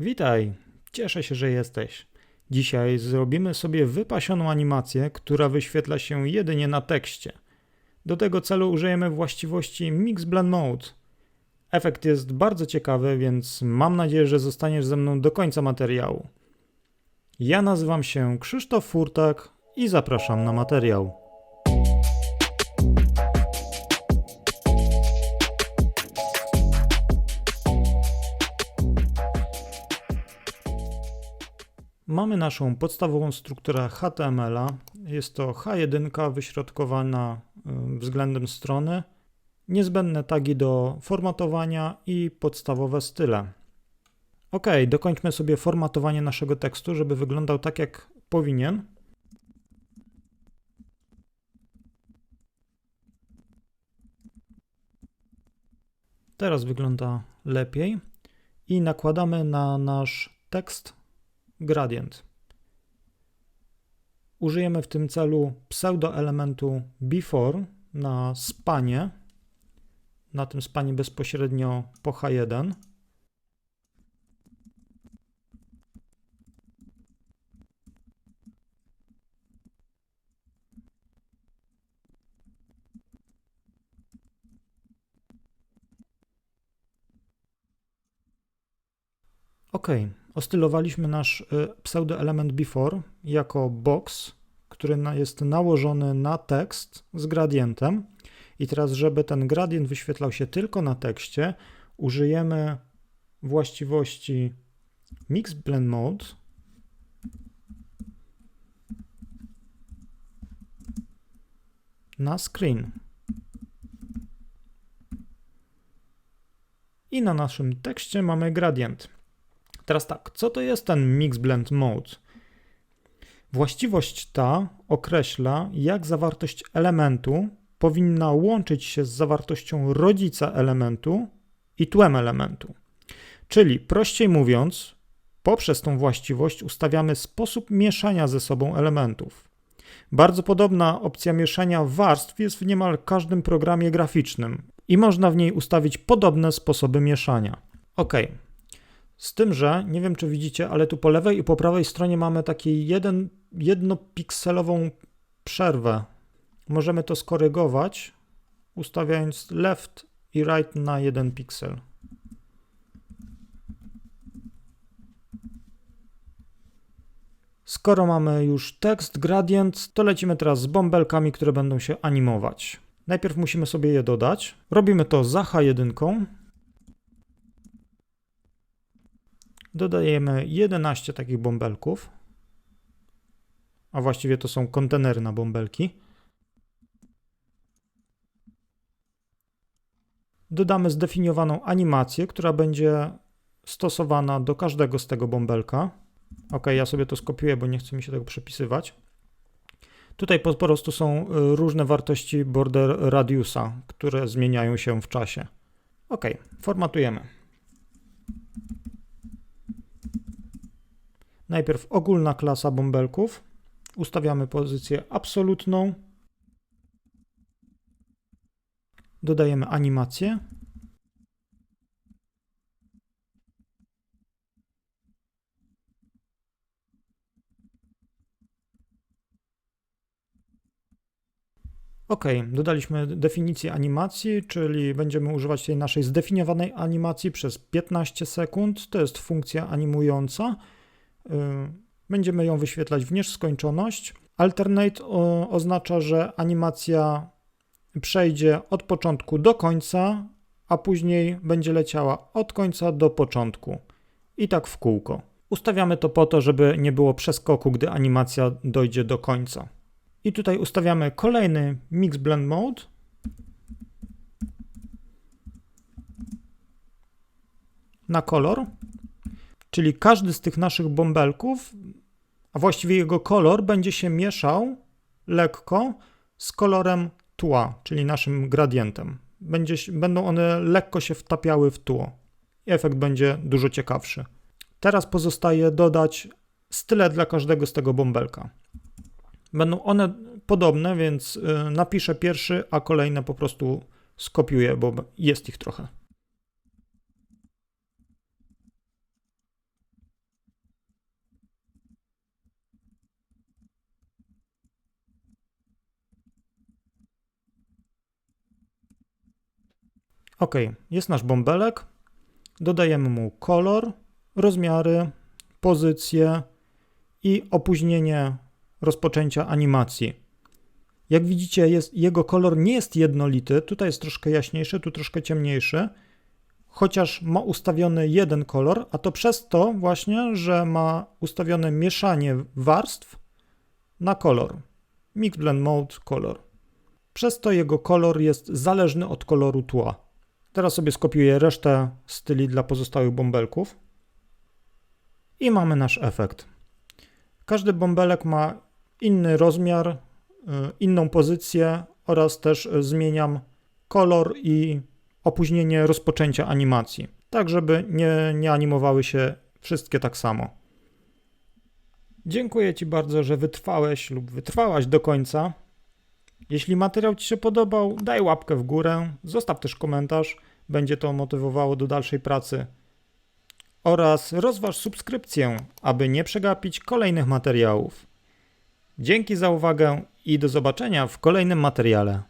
Witaj, cieszę się, że jesteś. Dzisiaj zrobimy sobie wypasioną animację, która wyświetla się jedynie na tekście. Do tego celu użyjemy właściwości Mix Blend Mode. Efekt jest bardzo ciekawy, więc mam nadzieję, że zostaniesz ze mną do końca materiału. Ja nazywam się Krzysztof Furtak i zapraszam na materiał. Mamy naszą podstawową strukturę HTML-a. Jest to H1 wyśrodkowana y, względem strony, niezbędne tagi do formatowania i podstawowe style. Ok, dokończmy sobie formatowanie naszego tekstu, żeby wyglądał tak jak powinien. Teraz wygląda lepiej i nakładamy na nasz tekst gradient. Użyjemy w tym celu pseudoelementu before na spanie, na tym spanie bezpośrednio po H1. OK, ostylowaliśmy nasz y, pseudoelement before jako box, który jest nałożony na tekst z gradientem. I teraz, żeby ten gradient wyświetlał się tylko na tekście, użyjemy właściwości Mix Blend Mode. na screen. I na naszym tekście mamy gradient. Teraz tak, co to jest ten Mix Blend Mode? Właściwość ta określa, jak zawartość elementu powinna łączyć się z zawartością rodzica elementu i tłem elementu. Czyli prościej mówiąc, poprzez tą właściwość ustawiamy sposób mieszania ze sobą elementów. Bardzo podobna opcja mieszania warstw jest w niemal każdym programie graficznym i można w niej ustawić podobne sposoby mieszania. Ok, z tym, że nie wiem, czy widzicie, ale tu po lewej i po prawej stronie mamy taką jeden, jednopikselową przerwę. Możemy to skorygować, ustawiając left i right na jeden piksel. Skoro mamy już tekst, gradient, to lecimy teraz z bąbelkami, które będą się animować. Najpierw musimy sobie je dodać. Robimy to za H1. Dodajemy 11 takich bąbelków, a właściwie to są kontenery na bąbelki. Dodamy zdefiniowaną animację, która będzie stosowana do każdego z tego bąbelka. Ok, ja sobie to skopiuję, bo nie chce mi się tego przepisywać. Tutaj po prostu są y, różne wartości border radiusa, które zmieniają się w czasie. Ok, formatujemy. Najpierw ogólna klasa bąbelków. Ustawiamy pozycję absolutną. Dodajemy animację. OK, dodaliśmy definicję animacji, czyli będziemy używać tej naszej zdefiniowanej animacji przez 15 sekund. To jest funkcja animująca. Będziemy ją wyświetlać w nieskończoność. Alternate oznacza, że animacja przejdzie od początku do końca, a później będzie leciała od końca do początku. I tak w kółko. Ustawiamy to po to, żeby nie było przeskoku, gdy animacja dojdzie do końca. I tutaj ustawiamy kolejny Mix Blend Mode. Na kolor. Czyli każdy z tych naszych bąbelków, a właściwie jego kolor, będzie się mieszał lekko z kolorem tła, czyli naszym gradientem. Będzie, będą one lekko się wtapiały w tło. I efekt będzie dużo ciekawszy. Teraz pozostaje dodać style dla każdego z tego bąbelka. Będą one podobne, więc y, napiszę pierwszy, a kolejne po prostu skopiuję, bo jest ich trochę. Ok, jest nasz bąbelek. Dodajemy mu kolor, rozmiary, pozycję i opóźnienie rozpoczęcia animacji. Jak widzicie, jest, jego kolor nie jest jednolity. Tutaj jest troszkę jaśniejszy, tu troszkę ciemniejszy. Chociaż ma ustawiony jeden kolor, a to przez to właśnie, że ma ustawione mieszanie warstw na kolor. Mix Blend Mode Color. Przez to jego kolor jest zależny od koloru tła. Teraz sobie skopiuję resztę styli dla pozostałych bąbelków. I mamy nasz efekt. Każdy bąbelek ma inny rozmiar, y, inną pozycję oraz też y, zmieniam kolor i opóźnienie rozpoczęcia animacji, tak żeby nie, nie animowały się wszystkie tak samo. Dziękuję Ci bardzo, że wytrwałeś lub wytrwałaś do końca. Jeśli materiał Ci się podobał, daj łapkę w górę, zostaw też komentarz, będzie to motywowało do dalszej pracy. Oraz rozważ subskrypcję, aby nie przegapić kolejnych materiałów. Dzięki za uwagę i do zobaczenia w kolejnym materiale.